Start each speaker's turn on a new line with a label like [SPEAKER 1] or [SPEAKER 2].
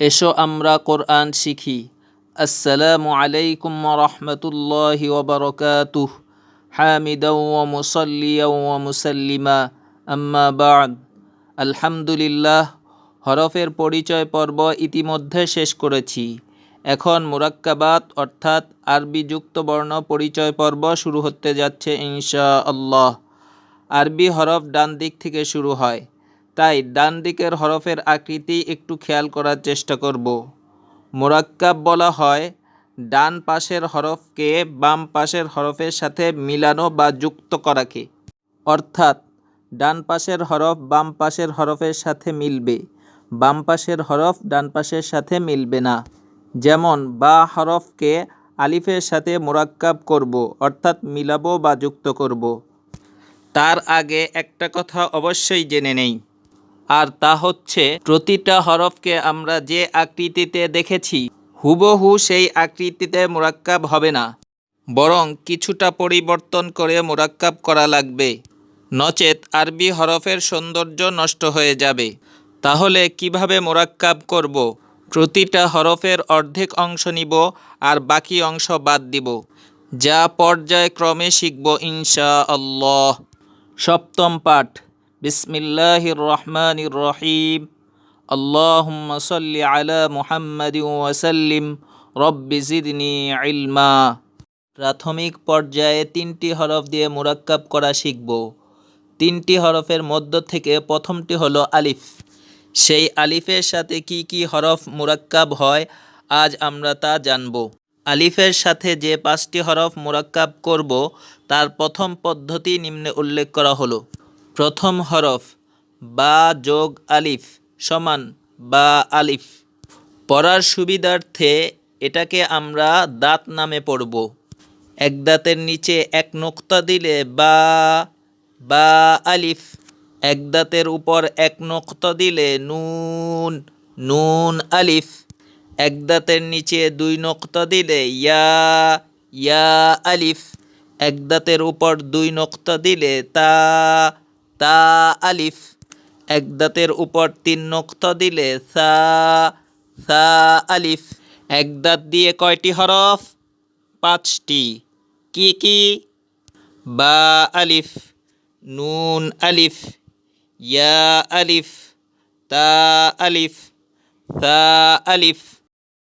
[SPEAKER 1] এসো আমরা কোরআন শিখি। আসসালামু আলাইকুম রহমতুল্লাহি ওবরকাতুহ হামিদাও ওয়া মুসাল্লিয়াও ওয়া মুসাল্লিমা। আম্মা বাদ। আলহামদুলিল্লাহ, হরফের পরিচয় পর্ব ইতিমধ্যে শেষ করেছি। এখন মুরাক্কাবাত, অর্থাৎ আরবি যুক্ত বর্ণ পরিচয় পর্ব শুরু হতে যাচ্ছে ইনশা আল্লাহ আরবি হরফ ডান দিক থেকে শুরু হয়। তাই ডান দিকের হরফের আকৃতি একটু খেয়াল করার চেষ্টা করব। মোরাক্কাব বলা হয়, ডান পাশের হরফকে বাম পাশের হরফের সাথে মিলানো বা যুক্ত করাকে। অর্থাৎ, ডান পাশের হরফ বাম পাশের হরফের সাথে মিলবে, বাম পাশের হরফ ডান পাশের সাথে মিলবে না। যেমন, বা হরফকে আলিফের সাথে মোরাক্কাব করব, অর্থাৎ মিলাবো বা যুক্ত করব। তার আগে একটা কথা অবশ্যই জেনে নেই। আর তা হচ্ছে, প্রতিটা হরফকে আমরা যে আকৃতিতে দেখেছি, হুবহু সেই আকৃতিতে মোরাক্কাব হবে না। বরং কিছুটা পরিবর্তন করে মোরাক্কাব করা লাগবে। নচেত আরবি হরফের সৌন্দর্য নষ্ট হয়ে যাবে। তাহলে কীভাবে মোরাক্কাব করব? প্রতিটা হরফের অর্ধেক অংশ নিব আর বাকি অংশ বাদ দিব। যা পর্যায়ক্রমে শিখব ইনশা আল্লাহ সপ্তম পাঠ। বিসমিল্লাহির রহমানির রহিম আল্লাহুম্মা সাল্লি আলা মুহাম্মাদিন ওয়াসাল্লিম রব্বি জিদনি ইলমা। প্রাথমিক পর্যায়ে তিনটি হরফ দিয়ে মুরাক্কাব করা শিখব। তিনটি হরফের মধ্য থেকে প্রথমটি হলো আলিফ। সেই আলিফের সাথে কি কি হরফ মুরাক্কাব হয়, আজ আমরা তা জানব। আলিফের সাথে যে পাঁচটি হরফ মুরাক্কাব করব, তার প্রথম পদ্ধতি নিম্নে উল্লেখ করা হলো। প্রথম হরফ, বা যোগ আলিফ সমান বা আলিফ। পড়ার সুবিধার্থে এটাকে আমরা দাঁত নামে পড়ব। এক দাঁতের নিচে এক নোক্তা দিলে বা বা আলিফ। এক দাঁতের উপর এক নোক্তা দিলে নুন নুন আলিফ। এক দাঁতের নিচে দুই নোক্তা দিলে ইয়া ইয়া আলিফ। এক দাঁতের উপর দুই নোক্তা দিলে তা তা আলিফ, এক দাঁতের উপর তিন নোক্তা দিলে সা সা আলিফ, এক দাঁত দিয়ে কয়টি হরফ? পাঁচটি। কি কি? বা আলিফ, নুন আলিফ, ইয়া আলিফ, তা আলিফ, সা আলিফ।